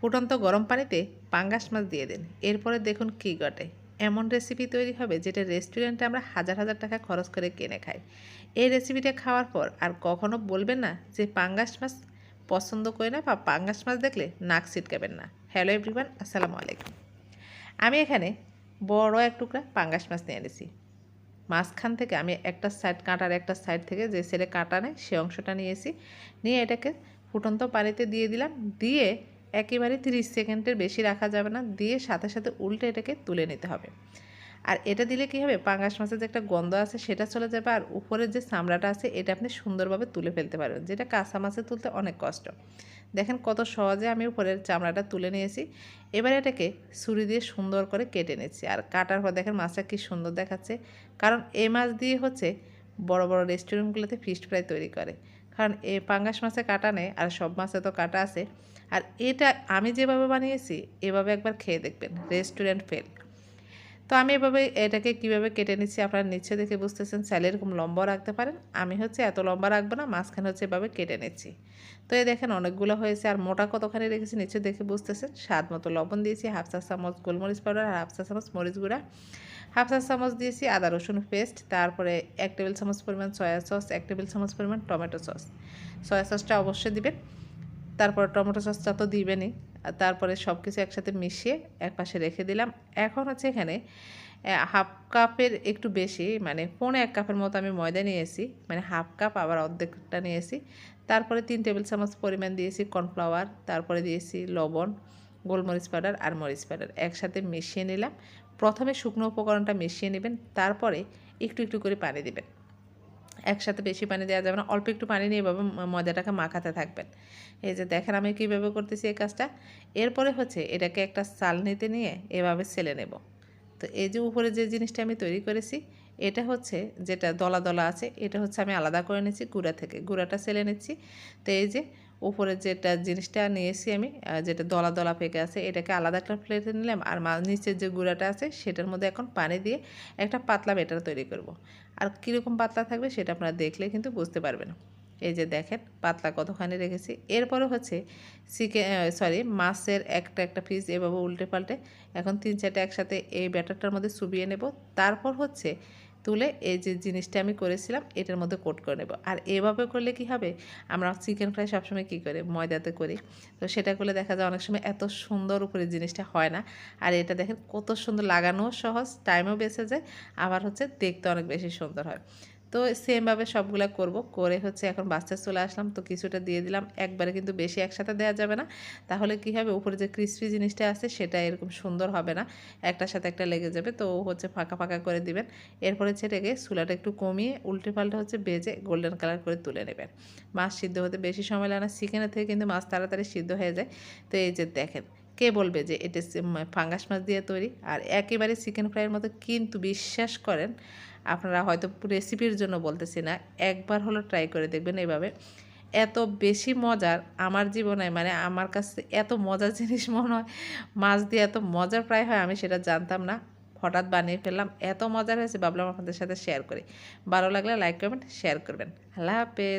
ফুটন্ত গরম পানিতে পাঙ্গাস মাছ দিয়ে দিন। এরপরে দেখুন কী ঘটে। এমন রেসিপি তৈরি হবে যেটা রেস্টুরেন্টে আমরা হাজার হাজার টাকা খরচ করে কিনে খাই। এই রেসিপিটা খাওয়ার পর আর কখনো বলবেন না যে পাঙ্গাস মাছ পছন্দ করে না বা পাঙ্গাস মাছ দেখলে নাক ছিটকাবেন না। হ্যালো এভরিওয়ান আসসালামু আলাইকুম। আমি এখানে বড় এক টুকরা পাঙ্গাস মাছ নিয়ে এনেছি। মাঝখান থেকে আমি একটা সাইড কাঁটার একটা সাইড থেকে যে ছেলে কাঁটা নেয় সে অংশটা নিয়েছি। নিয়ে এটাকে ফুটন্ত পানিতে দিয়ে দিলাম। দিয়ে একেবারে তিরিশ সেকেন্ডের বেশি রাখা যাবে না। দিয়ে সাথে সাথে উল্টে এটাকে তুলে নিতে হবে। আর এটা দিলে কী হবে? পাঙ্গাস মাছের যে একটা গন্ধ আছে, সেটা চলে যাবে। আর উপরের যে চামড়াটা আছে, এটা আপনি সুন্দরভাবে তুলে ফেলতে পারবেন। যেটা কাঁচা মাছে তুলতে অনেক কষ্ট। দেখেন কত সহজে আমি উপরের চামড়াটা তুলে নিয়েছি। এবার এটাকে ছুরি দিয়ে সুন্দর করে কেটে নিচ্ছি। আর কাটার পর দেখেন মাছটা কী সুন্দর দেখাচ্ছে। কারণ এই মাছ দিয়ে হচ্ছে বড় বড় রেস্টুরেন্টগুলোতে ফিস্ট ফ্রাই তৈরি করে। কারণ এ পাঙ্গাস মাছে কাটা নেই, আর সব মাছে তো কাটা আছে। আর এটা আমি যেভাবে বানিয়েছি, এভাবে একবার খেয়ে দেখবেন রেস্টুরেন্ট ফেল তো আমি এভাবে এটাকে কীভাবে কেটে নিচ্ছি আপনারা নিচে দেখে বুঝতেছেন চাইলে এরকম লম্বা রাখতে পারেন। আমি হচ্ছে এত লম্বা রাখব না, মাঝখানে হচ্ছে এভাবে কেটে নিচ্ছি। তো এই দেখেন অনেকগুলো হয়েছে, আর মোটা কতখানি রেখেছি নিচে দেখে বুঝতেছেন। স্বাদ মতো লবণ দিয়েছি, হাফ চা চামচ গোলমরিচ পাউডার আর হাফ চা চামচ মরিচ গুঁড়া। হাফ চা চামচ দিয়েছি আদা রসুন পেস্ট, তারপরে এক টেবিল চামচ পরিমাণ সয়া সস, এক টেবিল চামচ পরিমাণ টমেটো সস। সয়া সসটা অবশ্যই দিবেন। তারপর টমেটো সসটা তো দিবেনই। তারপরে সব কিছু একসাথে মিশিয়ে এক পাশে রেখে দিলাম। এখন হচ্ছে এখানে হাফ কাপের একটু বেশি মানে পৌনে এক কাপের মতো আমি ময়দা নিয়েছি মানে হাফ কাপ আবার অর্ধেকটা নিয়েছি। তারপরে তিন টেবিল চামচ পরিমাণ দিয়েছি কর্নফ্লাওয়ার, তারপরে দিয়েছি লবণ, গোলমরিচ পাউডার আর মরিচ পাউডার। একসাথে মিশিয়ে নিলাম। প্রথমে শুকনো উপকরণটা মিশিয়ে নেবেন, তারপরে একটু একটু করে পানি দেবেন। একসাথে বেশি পানি দেওয়া যাবে না, অল্প একটু পানি নিয়ে এভাবে ময়দাটাকে মাখাতে থাকবেন। এই যে দেখেন আমি কীভাবে করতেছি এই কাজটা। এরপরে হচ্ছে এটাকে একটা চালনিতে নিয়ে এভাবে ছেলে নেব। তো এই যে উপরে যে জিনিসটা আমি তৈরি করেছি, এটা হচ্ছে যেটা দলা দলা আছে, এটা হচ্ছে আমি আলাদা করে নিচ্ছি গুঁড়া থেকে। গুঁড়াটা ছেলে নিচ্ছি। তো এই যে উপরে যেটা জিনিসটা নিয়েছি আমি যেটা দলা দলা পেকে আছে, এটাকে আলাদা একটা প্লেটে নিলাম, আর নিচের যে গুঁড়াটা আছে সেটার মধ্যে এখন পানি দিয়ে একটা পাতলা বেটার তৈরি করব। আর কীরকম পাতলা থাকবে সেটা আপনারা দেখলে কিন্তু বুঝতে পারবেন। এই যে দেখেন, পাতলা কতখানি রেখেছি। এরপরে হচ্ছে চিকেন সরি মাছের একটা একটা পিস এভাবে উল্টে পাল্টে এখন তিন চারটে একসাথে এই ব্যাটারটার মধ্যে চুবিয়ে নেব। তারপর হচ্ছে তুলে এই যে জিনিসটা আমি করেছিলাম, এটার মধ্যে কোট করে নেব। আর এভাবে করলে কি হবে? আমরা চিকেন ফ্রাই সবসময় কী করে? ময়দাতে করি। তো সেটা করলে দেখা যায় অনেক সময় এত সুন্দর উপরে জিনিসটা হয় না। আর এটা দেখেন কত সুন্দর লাগানোও সহজ টাইমও বেঁচে যায়, আবার হচ্ছে দেখতে অনেক বেশি সুন্দর হয়। তো সেমভাবে সবগুলা করব। করে হচ্ছে এখন বাচ্চা চলে আসলাম। তো কিছুটা দিয়ে দিলাম। একবারে কিন্তু বেশি একসাথে দেওয়া যাবে না। তাহলে কি হবে? উপরে যে ক্রিসপি জিনিসটা আছে, সেটা এরকম সুন্দর হবে না। একটার সাথে একটা লেগে যাবে। তো হচ্ছে ফাঁকা ফাঁকা করে দিবেন। এরপরে ছেটেকে চুলাটা একটু কমিয়ে উল্টে পাল্টে হচ্ছে বেজে গোল্ডেন কালার করে তুলে নেবেন। মাছ সিদ্ধ হতে বেশি সময় লাগে না। চিকেনের থেকে কিন্তু মাছ তাড়াতাড়ি সিদ্ধ হয়ে যায়। তো এই যে দেখেন কে বলবে যে এটা ফাঙ্গাস মাছ দিয়ে তৈরি? আর একেবারে চিকেন ফ্রাইয়ের মতো কিন্তু বিশ্বাস করেন, আপনারা হয়তো রেসিপির জন্য বলতেছি না, একবার হলো ট্রাই করে দেখবেন এভাবে। এত বেশি মজার আমার জীবনে মানে আমার কাছে এত মজার জিনিস মনে হয়, মাছ দিয়ে এত মজার প্রায় হয় আমি সেটা জানতাম না। হঠাৎ বানিয়ে ফেললাম, এত মজার হয়েছে, ভাবলাম আপনাদের সাথে শেয়ার করি। ভালো লাগলে লাইক কমেন্ট শেয়ার করবেন। আল্লাহ হাফেজ।